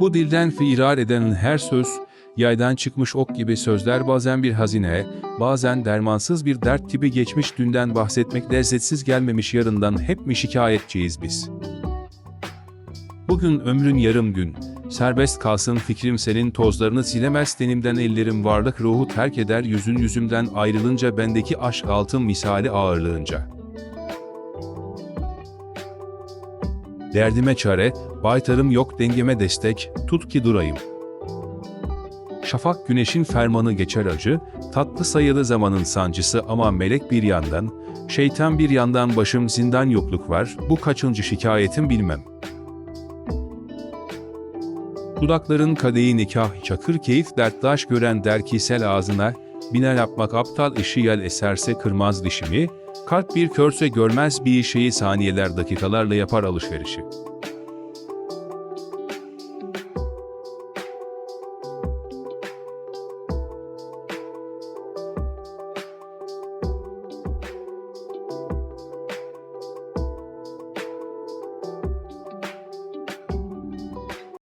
Bu dilden firar eden her söz, yaydan çıkmış ok gibi sözler bazen bir hazine, bazen dermansız bir dert gibi geçmiş dünden bahsetmek lezzetsiz gelmemiş yarından hep mi şikayetçiyiz biz? Bugün ömrün yarım gün, serbest kalsın fikrim senin tozlarını silemez tenimden ellerim varlık ruhu terk eder yüzün yüzümden ayrılınca bendeki aşk altın misali ağırlığınca. Derdime çare, baytarım yok dengeme destek, tut ki durayım. Şafak güneşin fermanı geçer acı, tatlı sayılı zamanın sancısı ama melek bir yandan, şeytan bir yandan başım zindan yokluk var, bu kaçıncı şikayetim bilmem. Dudakların kadeyi nikah, çakır keyif derttaş gören derkisel ağzına, biner yapmak aptal işi yel eserse kırmaz dişimi, kalp bir körse görmez bir şeyi saniyeler dakikalarla yapar alışverişi.